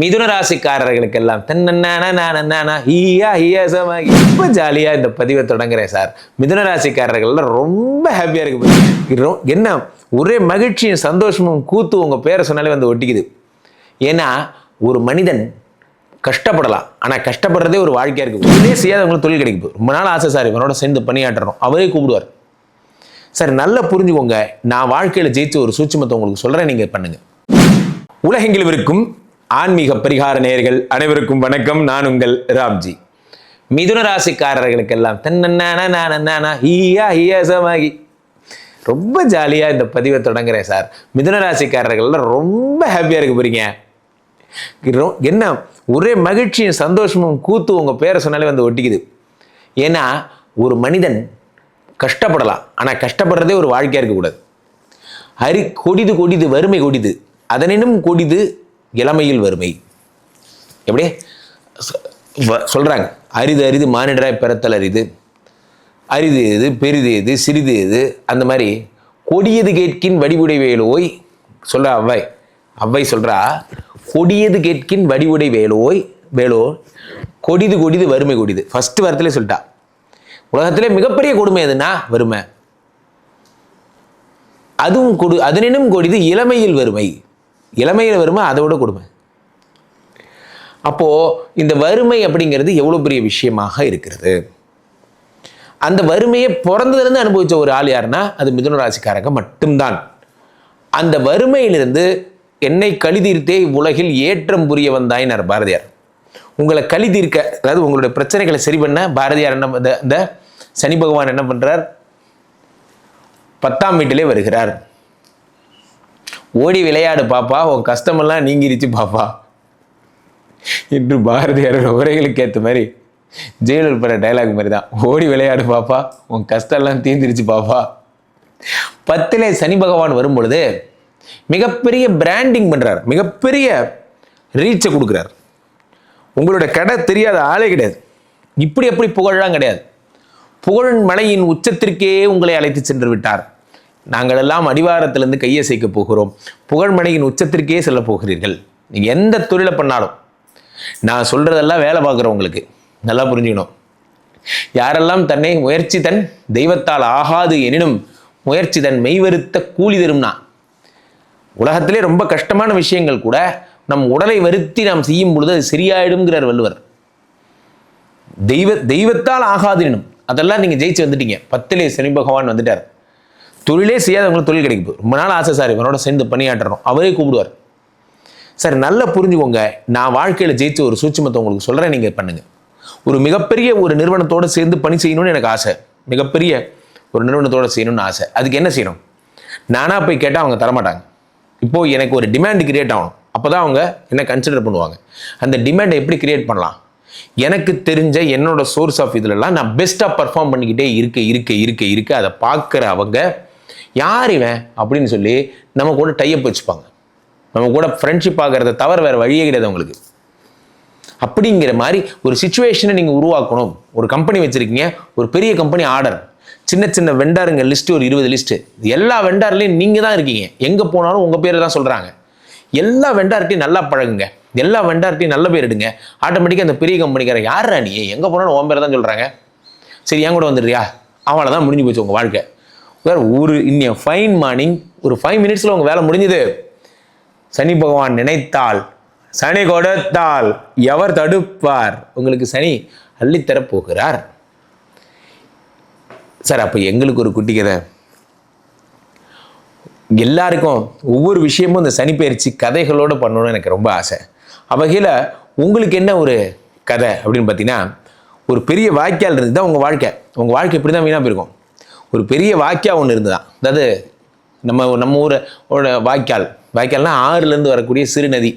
மிதுன ராசிக்காரர்களுக்கெல்லாம் தன்னண்ணா ஹீயா ஹீயா ஜாலியாக இந்த பதிவை தொடங்குறேன் சார். மிதுன ராசிக்காரர்கள்லாம் ரொம்ப ஹாப்பியாக இருக்கு என்ன? ஒரே மகிழ்ச்சியும் சந்தோஷமும் கூத்து உங்கள் பேரை சொன்னாலே வந்து ஒட்டிக்குது. ஏன்னா ஒரு மனிதன் கஷ்டப்படலாம். ஆனால் கஷ்டப்படுறதே ஒரு வாழ்க்கையாக இருக்குது தொழிலே செய்யாதவங்களுக்கு தொழில் கிடைக்குது ரொம்ப நாள் ஆசை சார் இவனோட சேர்ந்து பணியாற்றணும். அவரே கூப்பிடுவார். சார் நல்லா புரிஞ்சுக்கோங்க. நான் வாழ்க்கையில் ஜெயிச்ச ஒரு சூட்சுமத்தை உங்களுக்கு சொல்கிறேன் நீங்கள் பண்ணுங்கள் உலகெங்கிலும் இருக்கும் ஆன்மீக பரிகார நேயர்கள் அனைவருக்கும் வணக்கம். நான் உங்கள் ராம்ஜி. மிதுன ராசிக்காரர்களுக்கெல்லாம் தன்னண்ணா ஹீயா ஹீயா சமாகி. ரொம்ப ஜாலியாக இந்த பதிவை தொடங்குறேன் சார். மிதுன ராசிக்காரர்கள்லாம் ரொம்ப ஹாப்பியாக இருக்க போறீங்க. என்ன ஒரே மகிழ்ச்சியும் சந்தோஷமும் கூத்து உங்கள் பேரை சொன்னாலே வந்து ஒட்டிக்குது. ஏன்னா ஒரு மனிதன் கஷ்டப்படலாம். ஆனால் கஷ்டப்படுறதே ஒரு வாழ்க்கையாக இருக்கக்கூடாது. அரி கொடிது கொடிது வறுமை கொடிது. அதனினும் கொடிது இளமையில் வறுமை. எப்படி சொல்கிறாங்க அரிது அரிது மானிடராய் பிறத்தல் அரிது. அரிது எது பெரிது எது சிறிது எது அந்த மாதிரி கொடியது கேட்கின் வடிவுடை வேலோய் சொல்றா அவ்வை. அவ்வை சொல்கிறா கொடியது கேட்கின் வடிவுடை வேலோய் வேலோ கொடிது கொடிது வறுமை கொடிது. ஃபர்ஸ்ட் வாரத்திலே சொல்லிட்டா. உலகத்திலே மிகப்பெரிய கொடுமை எதுனா வறுமை. அதுவும் கொடு அதனினும் கொடிது இளமையில் வறுமை. இளமையில் வறுமை அதோட கொடுமை. அப்போது இந்த வறுமை அப்படிங்கிறது எவ்வளோ பெரிய விஷயமாக இருக்கிறது? அந்த வறுமையை பிறந்ததுலேருந்து அனுபவித்த ஒரு ஆள் யாருன்னா அது மிதுன ராசிக்காரங்க மட்டும்தான். அந்த வறுமையிலிருந்து என்னை கழிதீர்த்தே உலகில் ஏற்றம் புரிய வந்தாயினார் பாரதியார். உங்களை கழி தீர்க்க அதாவது உங்களுடைய பிரச்சனைகளை சரி பண்ண பாரதியார் என்ன இந்த சனி பகவான் என்ன பண்ணுறார் பத்தாம் வீட்டிலே வருகிறார். ஓடி விளையாடு பாப்பா உன் கஷ்டமெல்லாம் நீங்கிருச்சு பாப்பா. என்று பாரதியாரோட உரைகளுக்கு ஏற்ற மாதிரி ஜெயலலிதா பட டைலாக் மாதிரி தான் ஓடி விளையாடு பாப்பா உன் கஷ்டம்லாம் தீர்ந்துருச்சு பாப்பா. பத்திலே சனி பகவான் வரும் பொழுது மிகப்பெரிய பிராண்டிங் பண்ணுறார் மிகப்பெரிய ரீச்சை கொடுக்குறார். உங்களோட கடை தெரியாத ஆளே கிடையாது. இப்படி எப்படி புகழலாம் கிடையாது. புகழ் மலையின் உச்சத்திற்கே உங்களை அழைத்து சென்று விட்டார். நாங்கள் எல்லாம் அடிவாரத்திலிருந்து கையை சேர்க்க போகிறோம். புகழ்மனையின் உச்சத்திற்கே செல்ல போகிறீர்கள். நீங்கள் எந்த தொழிலை பண்ணாலும் நான் சொல்கிறதெல்லாம் வேலை பார்க்குறவங்களுக்கு நல்லா புரிஞ்சுக்கணும். யாரெல்லாம் தன்னை முயற்சி தன் தெய்வத்தால் ஆகாது எனினும் முயற்சி தன் மெய்வருத்த கூலி தரும்னா உலகத்திலே ரொம்ப கஷ்டமான விஷயங்கள் கூட நம் உடலை வருத்தி நாம் செய்யும் பொழுது அது சரியாயிடும்ங்கிறார் வள்ளுவர். தெய்வ தெய்வத்தால் ஆகாதினும் அதெல்லாம் நீங்கள் ஜெயிச்சு வந்துட்டீங்க. பத்திலே சனி பகவான் வந்துட்டார். தொழிலே செய்யாதவங்களுக்கு தொழில் கிடைக்கும் ரொம்ப நாள் ஆசை சார் இவனோட சேர்ந்து பணியாற்றணும். அவரே கூப்பிடுவார். சார் நல்லா புரிஞ்சுக்கோங்க. நான் வாழ்க்கையில் ஜெயித்து ஒரு சூட்சமத்தை உங்களுக்கு சொல்கிறேன் நீங்கள் பண்ணுங்கள் ஒரு மிகப்பெரிய ஒரு நிறுவனத்தோடு சேர்ந்து பணி செய்யணும்னு எனக்கு ஆசை. மிகப்பெரிய ஒரு நிறுவனத்தோடு செய்யணும்னு ஆசை. அதுக்கு என்ன செய்யணும்? நானாக போய் கேட்டால் அவங்க தரமாட்டாங்க. இப்போது எனக்கு ஒரு டிமாண்ட் கிரியேட் ஆகணும். அப்போ தான் அவங்க என்ன கன்சிடர் பண்ணுவாங்க? அந்த டிமாண்டை எப்படி கிரியேட் பண்ணலாம்? எனக்கு தெரிஞ்ச என்னோட சோர்ஸ் ஆஃப் இதுலலாம் நான் பெஸ்ட்டாக பர்ஃபார்ம் பண்ணிக்கிட்டே இருக்க இருக்க இருக்க இருக்க அதை பார்க்குற அவங்க யார் இவன் அப்படின்னு சொல்லி நம்ம கூட டைப் வச்சுப்பாங்க. நம்ம கூட ஃப்ரெண்ட்ஷிப் ஆகிறத தவிர வேறு வழியே கிடையாது உங்களுக்கு அப்படிங்கிற மாதிரி ஒரு சுச்சுவேஷனை நீங்கள் உருவாக்கணும். ஒரு கம்பெனி வச்சுருக்கீங்க ஒரு பெரிய கம்பெனி ஆர்டர் சின்ன சின்ன வெண்டாருங்க லிஸ்ட்டு ஒரு இருபது லிஸ்ட்டு எல்லா வெண்டார்லேயும் நீங்கள் தான் இருக்கீங்க. எங்கே போனாலும் உங்கள் பேரை தான் சொல்கிறாங்க எல்லா வெண்டார்ட்டையும் நல்லா பழகுங்க. எல்லா வெண்டார்ட்டையும் நல்ல பேர் எடுங்க. ஆட்டோமேட்டிக்காக அந்த பெரிய கம்பெனிக்கார யார் நீ? எங்கே போனாலும் உன் பேரை தான் சொல்கிறாங்க சரி என் கூட வந்துடுறியா? அவளை தான் முடிஞ்சு போச்சு உங்கள் வாழ்க்கை. வேறு ஒரு இன்னிய ஃபைன் மார்னிங் ஒரு ஃபைவ் மினிட்ஸில் உங்கள் வேலை முடிஞ்சுது. சனி பகவான் நினைத்தால் சனி கொடுத்தால் எவர் தடுப்பார்? உங்களுக்கு சனி அள்ளித்தர போகிறார் சார் அப்போ எங்களுக்கு ஒரு குட்டி கதை. எல்லாருக்கும் ஒவ்வொரு விஷயமும் இந்த சனி பயிற்சி கதைகளோடு பண்ணணும்னு எனக்கு ரொம்ப ஆசை. அவ்வகையில் உங்களுக்கு என்ன ஒரு கதை அப்படின்னு பார்த்தீங்கன்னா ஒரு பெரிய வாய்க்கால் இருந்து தான் உங்கள் வாழ்க்கை. உங்கள் வாழ்க்கை இப்படி தான் வீணாக போயிருக்கும். ஒரு பெரிய வாக்கியா ஒன்று இருந்ததான் அதாவது நம்ம நம்ம ஊரோட வாய்க்கால். வாய்க்கால்னால் ஆறுலேருந்து வரக்கூடிய சிறுநதி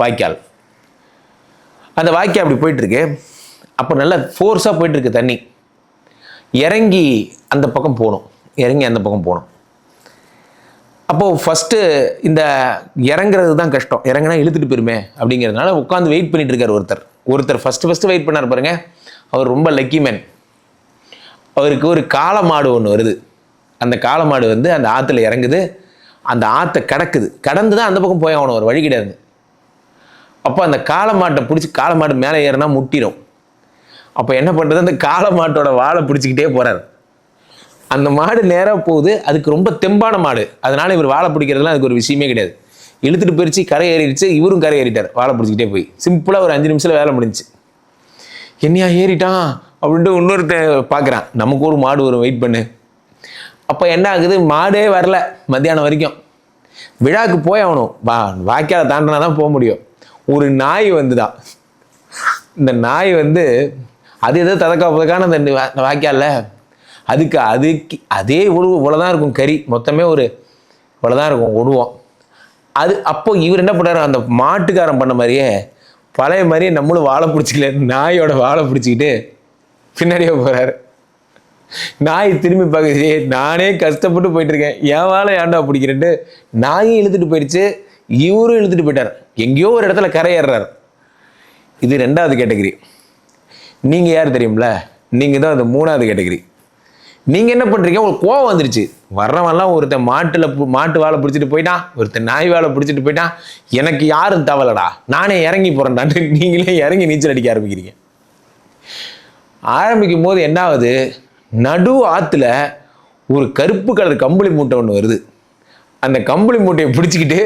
வாய்க்கால். அந்த வாய்க்கால் அப்படி போயிட்டுருக்கு. அப்போ நல்லா ஃபோர்ஸாக போயிட்டுருக்கு தண்ணி. இறங்கி அந்த பக்கம் போகணும். இறங்கி அந்த பக்கம் போகணும். அப்போது ஃபஸ்ட்டு இந்த இறங்குறது தான் கஷ்டம். இறங்கினா இழுத்துட்டு போயிருமே அப்படிங்கிறதுனால உட்காந்து வெயிட் பண்ணிட்டு இருக்கார் ஒருத்தர். ஒருத்தர் ஃபஸ்ட்டு ஃபஸ்ட்டு வெயிட் பண்ணார் பாருங்கள் அவர் ரொம்ப லக்கி மேன் அவருக்கு ஒரு காளமாடு ஒன்று வருது. அந்த காளமாடு வந்து அந்த ஆற்றுல இறங்குது. அந்த ஆற்றை கடக்குது. கடந்து தான் அந்த பக்கம் போய் ஆகணும் ஒரு வழி கிடையாது. அப்போ அந்த காளை மாட்டை பிடிச்சி காளை மாடு மேலே ஏறினா முட்டிடும். அப்போ என்ன பண்ணுறது அந்த காளை மாட்டோட வாழை பிடிச்சிக்கிட்டே போகிறார் அந்த மாடு நேராக போகுது. அதுக்கு ரொம்ப தெம்பான மாடு. அதனால் இவர் வாழை பிடிக்கிறதுலாம் அதுக்கு ஒரு விஷயமே கிடையாது. இழுத்துட்டு போயிடுச்சு கரை ஏறிடுச்சு இவரும் கரை ஏறிட்டார். வாழை பிடிச்சிக்கிட்டே போய். சிம்பிளாக ஒரு அஞ்சு நிமிஷத்தில் வேலை முடிஞ்சுச்சு என்னையா ஏறிட்டான்? அப்படின்ட்டு இன்னொருத்த பார்க்குறான் நமக்கு ஒரு மாடு வரும் வெயிட் பண்ணு. அப்போ என்ன ஆகுது? மாடே வரல மத்தியானம் வரைக்கும். விழாக்கு போய் ஆகணும். வா வாய்க்கால தாண்டினா தான் போக முடியும். ஒரு நாய் வந்துதான் இந்த நாய் வந்து அது ஏதோ ததக்கா புதக்கான அந்த வாய்க்காலில். அதுக்கு அதுக்கு அதே உழுவு இவ்வளோதான் இருக்கும் கறி. மொத்தமே ஒரு இவ்வளோதான் இருக்கும் உழுவோம் அது அப்போ இவர் என்ன பண்ணாரு அந்த மாட்டுக்காரன் பண்ண மாதிரியே பழைய மாதிரியே நம்மளும் வாழை பிடிச்சிக்கல நாயோட வாழை பிடிச்சிக்கிட்டு பின்னாடியே போகிறாரு நாய் திரும்பி பார்க்குது நானே கஷ்டப்பட்டு போயிட்டுருக்கேன். என் வேலை ஏன்டா பிடிக்கிறேன்ட்டு? நாயும் இழுத்துட்டு போயிடுச்சு. இவரும் இழுத்துட்டு போயிட்டார். எங்கேயோ ஒரு இடத்துல கரையேறாரு இது ரெண்டாவது கேட்டகரி. நீங்கள் யார் தெரியும்ல? நீங்கள் தான் அந்த மூணாவது கேட்டகரி. நீங்கள் என்ன பண்ணுறீங்க உங்களுக்கு கோவம் வந்துருச்சு. வர்றவன்லாம் ஒருத்தன் மாட்டில் பு- மாட்டு வாழை பிடிச்சிட்டு போயிட்டான். ஒருத்தன் நாய் வாழை பிடிச்சிட்டு போயிட்டான். எனக்கு யாரும் தவலடா. நானே இறங்கி போகிறேன்டான்னு நீங்களே இறங்கி நீச்சல் அடிக்க ஆரம்பிக்கிறீங்க. ஆரம்பிக்கும் போது என்ன ஆகுது நடு ஆற்றுல ஒரு கருப்பு கலர் கம்பளி மூட்டை ஒன்று வருது. அந்த கம்பளி மூட்டையை பிடிச்சிக்கிட்டு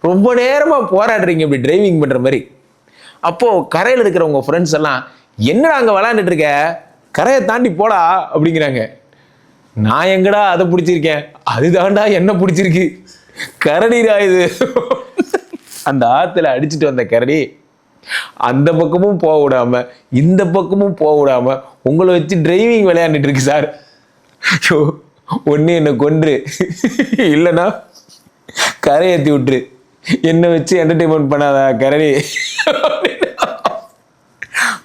ரொம்ப நேரமாக போராடுறீங்க இப்படி டிரைவிங் பண்ணுற மாதிரி. அப்போது கரையில் இருக்கிற உங்க ஃப்ரெண்ட்ஸ் எல்லாம் என்னடா அங்கே விளாண்டுட்டு இருக்க? கரையை தாண்டி போடா அப்படிங்கிறாங்க. நான் எங்கடா அதை பிடிச்சிருக்கேன்? அதுதான்டா என்ன பிடிச்சிருக்கு. கரடிடா இது. அந்த ஆற்றுல அடிச்சிட்டு வந்த கரடி அந்த பக்கமும் போக விடாம இந்த பக்கமும் போக விடாம உங்களை வச்சு டிரைவிங் விளையாண்டுட்டு இருக்கு சார் ஸோ ஒண்ணு என்னை கொன்று. இல்லைன்னா கரை ஏற்றி விட்டுரு. என்னை வச்சு என்டர்டெயின்மெண்ட் பண்ணாத கரடி.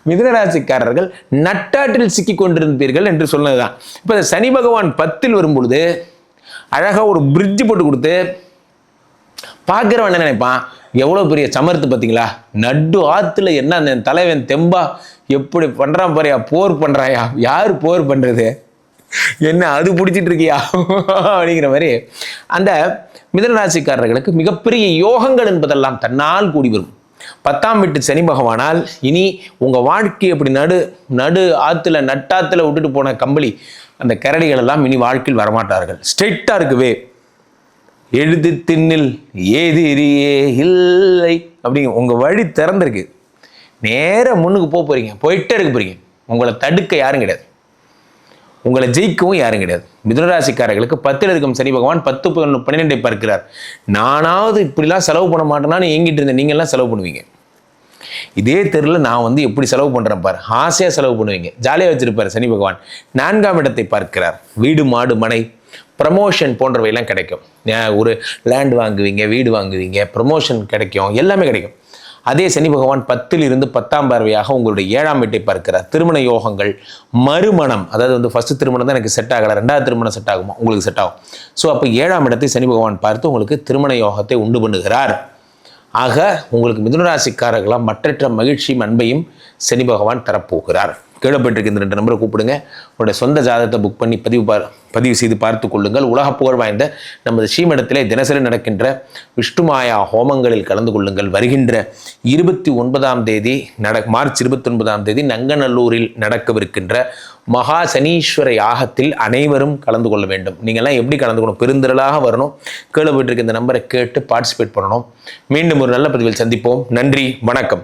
மிதனராசிக்காரர்கள் நட்டாற்றில் சிக்கி கொண்டிருந்தீர்கள் என்று சொன்னதுதான். இப்போ சனி பகவான் பத்தில் வரும்பொழுது அழகாக அழகா ஒரு பிரிட்ஜ் போட்டு கொடுத்து பார்க்குறவன் என்ன நினைப்பான்? எவ்வளோ பெரிய சமர்த்து பார்த்தீங்களா? நடு ஆற்றுல என்ன அந்த தலைவன் தெம்பா எப்படி பண்ணுறான் பாரியா போர் பண்ணுறாயா யார் போர் பண்ணுறது என்ன அது பிடிச்சிட்டு இருக்கியா? அப்படிங்கிற மாதிரி அந்த மிதனராசிக்காரர்களுக்கு மிகப்பெரிய யோகங்கள் என்பதெல்லாம் தன்னால் கூடி வரும். பத்தாம் வீட்டு சனி பகவானால் இனி உங்கள் வாழ்க்கை இப்படி நடு நடு ஆற்றுல நட்டாத்தில் விட்டுட்டு போன கம்பளி அந்த கரடிகள் எல்லாம் இனி வாழ்க்கையில் வரமாட்டார்கள். ஸ்ட்ரெயிட்டாக இருக்குவே எழுது திண்ணில் ஏதிரியே இல்லை. அப்படிங்க உங்கள் வழி திறந்திருக்கு. நேராக முன்னுக்கு போக போகிறீங்க போயிட்டே இருக்க போகிறீங்க உங்களை தடுக்க யாரும் கிடையாது. உங்களை ஜெயிக்கவும் யாரும் கிடையாது. மிதுனராசிக்காரர்களுக்கு பத்தில் இருக்கும் சனி பகவான் பத்து பதினொன்று பன்னிரெண்டை பார்க்கிறார். நானாவது இப்படிலாம் செலவு பண்ண மாட்டேனான்னு எங்கிட்டு இருந்தேன். நீங்கள்லாம் செலவு பண்ணுவீங்க. இதே தெருவில் நான் வந்து எப்படி செலவு பண்ணுறேன் பாரு. ஆசையாக செலவு பண்ணுவீங்க. ஜாலியாக வச்சிருப்பார் சனி பகவான். நான்காம் இடத்தை பார்க்கிறார். வீடு மாடு மனை ப்ரமோஷன் போன்றவையெல்லாம் கிடைக்கும். ஒரு லேண்ட் வாங்குவீங்க வீடு வாங்குவீங்க ப்ரமோஷன் கிடைக்கும் எல்லாமே கிடைக்கும். அதே சனி பகவான் பத்தில் இருந்து பத்தாம் பார்வையாக உங்களுடைய ஏழாம் வீட்டை பார்க்கிறார். திருமண யோகங்கள் மறுமணம் அதாவது வந்து ஃபஸ்ட்டு திருமணம் தான் எனக்கு செட் ஆகலை ரெண்டாவது திருமணம் செட் ஆகுமா? உங்களுக்கு செட் ஆகும். ஸோ அப்போ ஏழாம் இடத்தை சனி பகவான் பார்த்து உங்களுக்கு திருமண யோகத்தை உண்டு பண்ணுகிறார். ஆக உங்களுக்கு மிதுனராசிக்காரர்களாக மற்றற்ற மகிழ்ச்சியும் அன்பையும் சனி பகவான் தரப்போகிறார். கீழே போயிட்டு இந்த ரெண்டு நம்பரை கூப்பிடுங்க. உங்களுடைய சொந்த ஜாதகத்தை புக் பண்ணி பதிவு பார் பதிவு செய்து பார்த்து கொள்ளுங்கள். உலக புகழ் வாய்ந்த நமது ஸ்ரீமடத்திலே தினசரி நடக்கின்ற விஷ்ணுமாயா ஹோமங்களில் கலந்து கொள்ளுங்கள். வருகின்ற இருபத்தி ஒன்பதாம் தேதி நட மார்ச் இருபத்தி ஒன்பதாம் தேதி நங்கநல்லூரில் நடக்கவிருக்கின்ற மகா சனீஸ்வர யாகத்தில் அனைவரும் கலந்து கொள்ள வேண்டும். நீங்கள்லாம் எப்படி கலந்துக்கணும் பெருந்திரளாக வரணும். கீழே போயிட்டு இந்த நம்பரை கேட்டு பார்ட்டிசிபேட் பண்ணணும். மீண்டும் ஒரு நல்ல பதிவில் சந்திப்போம். நன்றி. வணக்கம்.